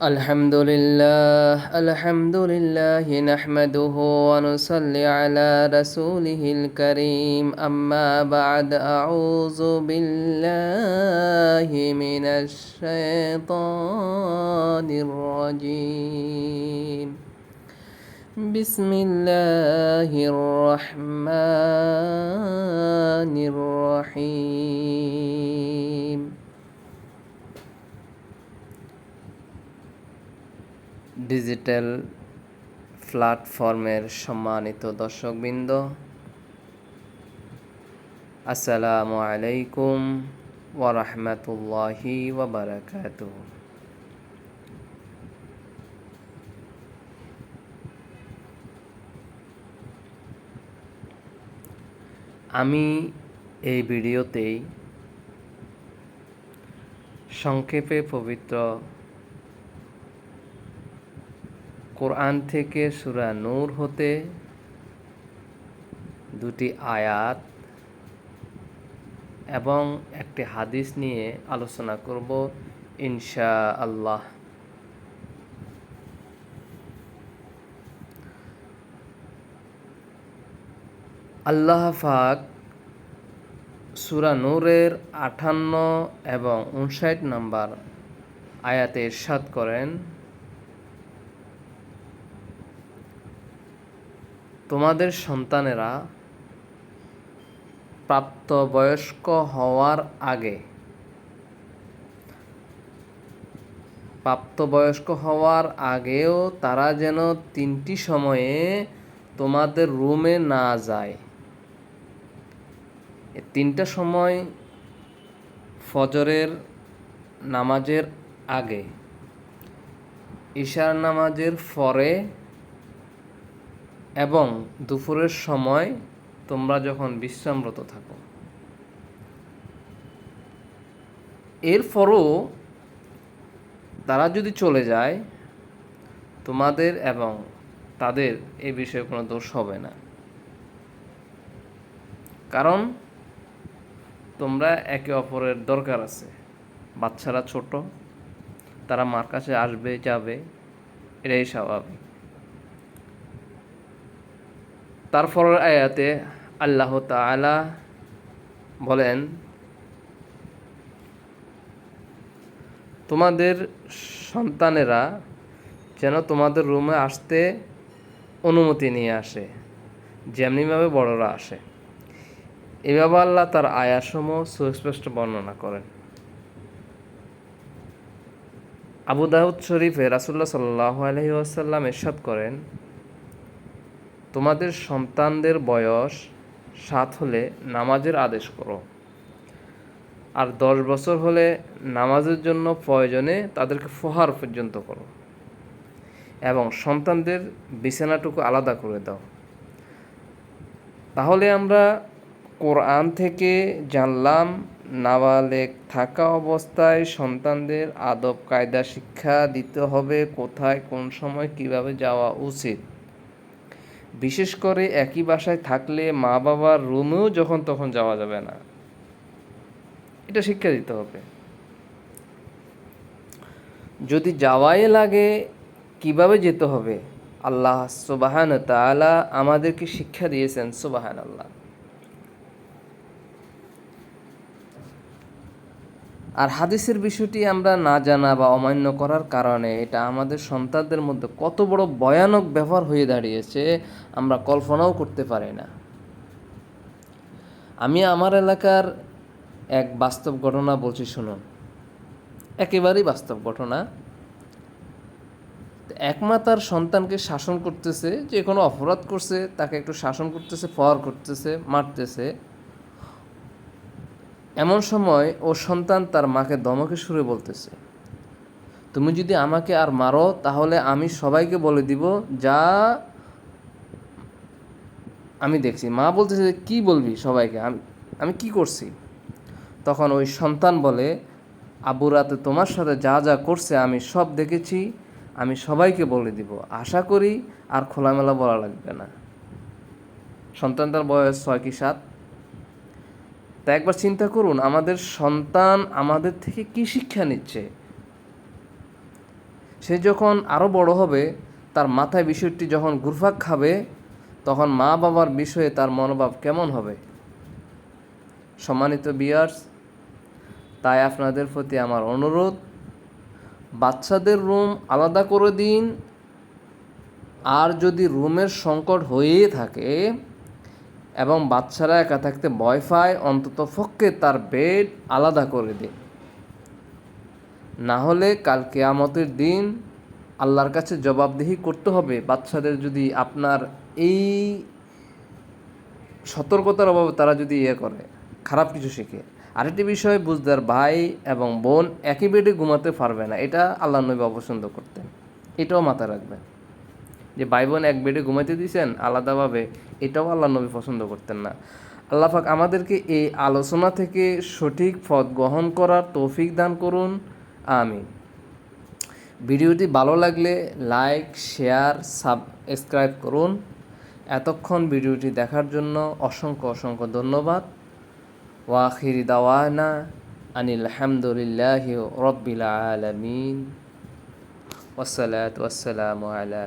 الحمد لله الحمد لله نحمده ونصلي على رسوله الكريم. أما بعد أعوذ بالله من الشيطان الرجيم. بسم الله الرحمن digital প্ল্যাটফর্মের সম্মানিত দর্শকবৃন্দ আসসালামু আলাইকুম ওরহমতুল্লাহি ওবরাকাত আমি এই ভিডিওতেই সংক্ষেপে পবিত্র কোরআন থেকে সুরা নূর হতে দুটি আয়াত এবং একটি হাদিস নিয়ে আলোচনা করব ইনশা আল্লাহ আল্লাহ ফাক সুরা নূরের আঠান্ন এবং উনষাট নাম্বার আয়াতে সাত করেন তোমাদের সন্তানেরা প্রাপ্তবয়স্ক হওয়ার আগে, প্রাপ্তবয়স্ক হওয়ার আগেও তারা যেন তিনটি সময়ে তোমাদের রুমে না যায়। তিনটা সময় ফজরের নামাজের আগে, ঈশার নামাজের পরে এবং দুপুরের সময় তোমরা যখন বিশ্রামরত থাকো। এরপরও তারা যদি চলে যায়, তোমাদের এবং তাদের এ বিষয়ে কোনো দোষ হবে না। কারণ তোমরা একে অপরের দরকার আছে। বাচ্চারা ছোট, তারা মার কাছে আসবে, যাবে, এটাই স্বাভাবিক। তারপর আয়াতে আল্লাহ তালা বলেন, তোমাদের সন্তানেরা যেন তোমাদের রুমে আসতে অনুমতি নিয়ে আসে, যেমনিভাবে বড়রা আসে। এভাবে আল্লাহ তার আয়াসমূহ সুস্পষ্ট বর্ণনা করেন। আবু দাউদ শরীফে রাসুল্লাহ সাল্লাহ আলহি আসাল্লাম এরশাদ করেন তোমাদের সন্তানদের বয়স সাত হলে নামাজের আদেশ করো। আর দশ বছর হলে নামাজের জন্য প্রয়োজনে তাদেরকে ফোহার পর্যন্ত করো। এবং সন্তানদের বিছানাটুকু আলাদা করে দাও। তাহলে আমরা কোরআন থেকে জানলাম, নাবালেক থাকা অবস্থায় সন্তানদের আদব, কায়দা, শিক্ষা দিতে হবে, কোথায়, কোন সময়, কীভাবে যাওয়া উচিত। বিশেষ করে একই বাসায় থাকলে মা বাবার রুমেও যখন তখন যাওয়া যাবে না। এটা শিক্ষা দিতে হবে। যদি যাওয়াই লাগে, কীভাবে যেতে হবে? আল্লাহ সুবাহান তালা আমাদেরকে শিক্ষা দিয়েছেন সুবাহান আল্লাহ আর হাদিসের বিষয়টি আমরা না জানা বা অমান্য করার কারণে এটা আমাদের সন্তানদের মধ্যে কত বড় ভয়ানক ব্যবহার হয়ে দাঁড়িয়েছে, আমরা কল্পনাও করতে পারি না। আমি আমার এলাকার এক বাস্তব ঘটনা বলছি, শুনুন। একেবারেই বাস্তব ঘটনা। একমা তার সন্তানকে শাসন করতেছে, যে কোনো অপরাধ করছে, তাকে একটু শাসন করতেছে, ফর করতেছে, মারতেছে। এমন সময় ও সন্তান তার মাকে দমকে সুরে বলতেছে, তুমি যদি আমাকে আর মারো, তাহলে আমি সবাইকে বলে দিব, যা আমি দেখছি। মা বলতেছে, কি বলবি সবাইকে? আমি আমি কি করছি? তখন ওই সন্তান বলে, আবু রাতে তোমার সাথে যা যা করছে আমি সব দেখেছি, আমি সবাইকে বলে দিব। আশা করি আর খোলামেলা বলা লাগবে না। সন্তানটার বয়স ছয় কি সাত? তা একবার চিন্তা করুন, আমাদের সন্তান আমাদের থেকে কি শিক্ষা নিচ্ছে? সে যখন আরও বড় হবে, তার মাথায় বিষয়টি যখন ঘুরফাক খাবে, তখন মা বাবার বিষয়ে তার মনোভাব কেমন হবে? সম্মানিত বিয়ার্স তাই আপনাদের প্রতি আমার অনুরোধ, বাচ্চাদের রুম আলাদা করে দিন। আর যদি রুমের সংকট হয়েই থাকে এবং বাচ্চারা একা থাকতে ভয় পায়, অন্তত পক্ষে তার বেড আলাদা করে দিন। না হলে কাল কেয়ামতের দিন আল্লাহর কাছে জবাবদিহি করতে হবে। বাচ্চাদের যদি আপনার এই সতর্কতার অভাবে তারা যদি ইয়ে করে, খারাপ কিছু শিখে। আরেকটি বিষয়, বুঝদার ভাই এবং বোন একই বেডে ঘুমাতে পারবে না। এটা আল্লাহ নবী অপছন্দ করতেন। এটাও মাথায় রাখবেন। যে ভাই বোন এক বেডে ঘুমাইতে দিয়েছেন আলাদাভাবে, এটাও আল্লাহ নবী পছন্দ করতেন না। আল্লাহ পাক আমাদেরকে এই আলোচনা থেকে সঠিক পথ গ্রহণ করার তৌফিক দান করুন। আমি ভিডিওটি ভালো লাগলে লাইক, শেয়ার, সাবস্ক্রাইব করুন। এতক্ষণ ভিডিওটি দেখার জন্য অসংখ্য অসংখ্য ধন্যবাদ। ওয়াখিরি দাওয়ানা আনিল হামদুলিল্লাহি রব্বিল আলামিন। ওয়াসসালাতু ওয়াসসালামু আলা